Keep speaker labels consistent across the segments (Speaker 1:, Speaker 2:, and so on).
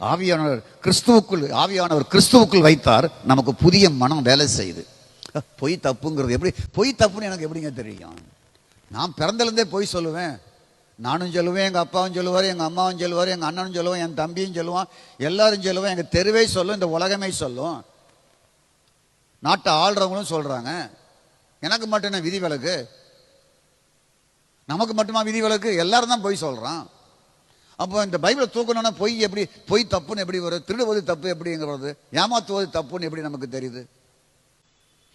Speaker 1: ஆவியானவர் கிறிஸ்துவுக்குள் ஆவியானவர் கிறிஸ்துவுக்குள் வைத்தார் நமக்கு புதிய மனம் வேலை செய்யுது. பொய் தப்புங்கிறது எப்படி பொய் தப்புன்னு எனக்கு எப்படிங்க தெரியும்? நான் பிறந்தலேருந்தே பொய் சொல்லுவேன். நானும் சொல்லுவேன் எங்கள் அப்பாவும் சொல்லுவார் எங்கள் அம்மாவும் சொல்லுவார் எங்கள் அண்ணனும் சொல்லுவான் என் தம்பியும் சொல்லுவான் எல்லாரும் சொல்லுவேன் எங்கள் தெருவே சொல்லும் இந்த உலகமே சொல்லும். நாட்டை ஆள்றவங்களும் சொல்கிறாங்க எனக்கு மட்டும் என்ன விதி விலக்கு நமக்கு மட்டுமா விதி விலக்கு எல்லாரும் தான் பொய் சொல்கிறான் அப்போ இந்த பைபிளை தூக்கணும்னா பொய் எப்படி பொய் தப்புன்னு எப்படி வரும்? திருடுவது தப்பு எப்படிங்கிறது ஏமாத்துவது தப்புன்னு எப்படி நமக்கு தெரியுது?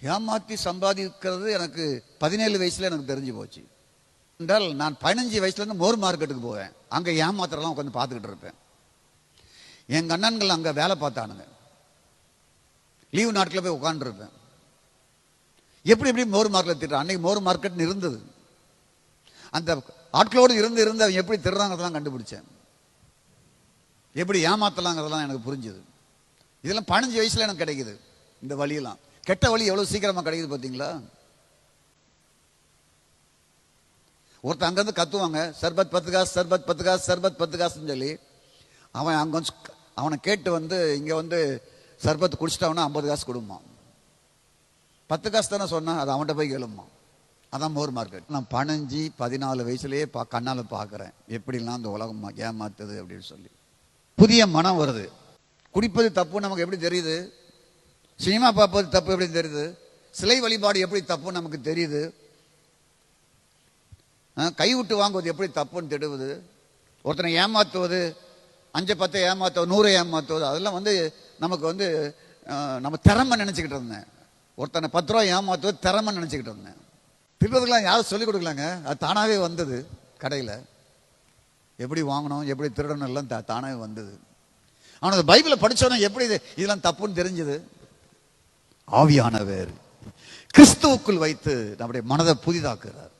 Speaker 1: ஏமாத்தி சம்பாதிக்கிறது எனக்கு பதினேழு வயசுல எனக்கு தெரிஞ்சு போச்சு. என்றால் நான் பதினஞ்சு வயசுலேருந்து மோர் மார்க்கெட்டுக்கு போவேன். அங்கே ஏமாத்திரலாம் உட்காந்து பார்த்துக்கிட்டு இருப்பேன். எங்கள் அண்ணன்கள் அங்கே வேலை பார்த்தானுங்க. லீவு நாட்களில் போய் உட்காந்துருப்பேன் எப்படி எப்படி மோர் மார்க்கெட் திட்டுறான்? அன்னைக்கு மோர் மார்க்கெட்னு இருந்தது. அந்த ஆட்களோடு இருந்து இருந்து அவன் எப்படி திருறாங்கிறதெல்லாம் கண்டுபிடிச்சேன். எப்படி ஏமாத்தலாங்கிறதெல்லாம் எனக்கு புரிஞ்சுது. இதெல்லாம் பதினஞ்சு வயசில் எனக்கு கிடைக்குது இந்த வழியெல்லாம். கெட்ட வழி எவ்வளோ சீக்கிரமாக கிடைக்குது பார்த்தீங்களா? ஒருத்தன் அங்கேருந்து கத்துவாங்க சர்பத் பத்து காசு சர்பத் பத்து காசு சர்பத் பத்து காசுன்னு சொல்லி அவன் அங்கே வந்து அவனை கேட்டு வந்து இங்கே வந்து சர்பத் குடிச்சிட்டவனா ஐம்பது காசு கொடுமா பத்து காசு தானே சொன்னான் அது அவன்கிட்ட போய் கேளுமா அதான் மோர் மார்க்கெட். நான் பதினஞ்சு பதினாலு வயசுலேயே பா கண்ணால் பார்க்குறேன் எப்படிலாம் அந்த உலகம் ஏமாத்துது? அப்படின்னு சொல்லி. புதிய மனம் வருது. குடிப்பது தப்பு நமக்கு எப்படி தெரியுது? சினிமா பார்ப்பது தப்பு எப்படி தெரியுது? சிலை வழிபாடு எப்படி தப்பு நமக்கு தெரியுது? கைவிட்டு வாங்குவது எப்படி தப்புன்னு தெடுவது ஒருத்தனை ஏமாற்றுவது அஞ்சு பத்தை ஏமாத்துவது நூறை ஏமாத்துவது அதெல்லாம் வந்து நமக்கு வந்து நம்ம திறமை நினச்சிக்கிட்டு இருந்தேன். ஒருத்தனை பத்து ரூபா ஏமாற்றுவது திறமை நினச்சிக்கிட்டு இருந்தேன். திருடுறதுக்கெல்லாம் யாரும் சொல்லிக் கொடுக்கலாங்க. அது தானாகவே வந்தது கடையில். எப்படி வாங்கணும் எப்படி திருடணும் எல்லாம் தா- தானே வந்தது. ஆனால் அந்த பைபிளை படிச்சோன்னா எப்படி இது இதெல்லாம் தப்புன்னு தெரிஞ்சது? ஆவியானவர். கிறிஸ்துவுக்குள் வைத்து நம்முடைய மனதை புதிதாக்குறார்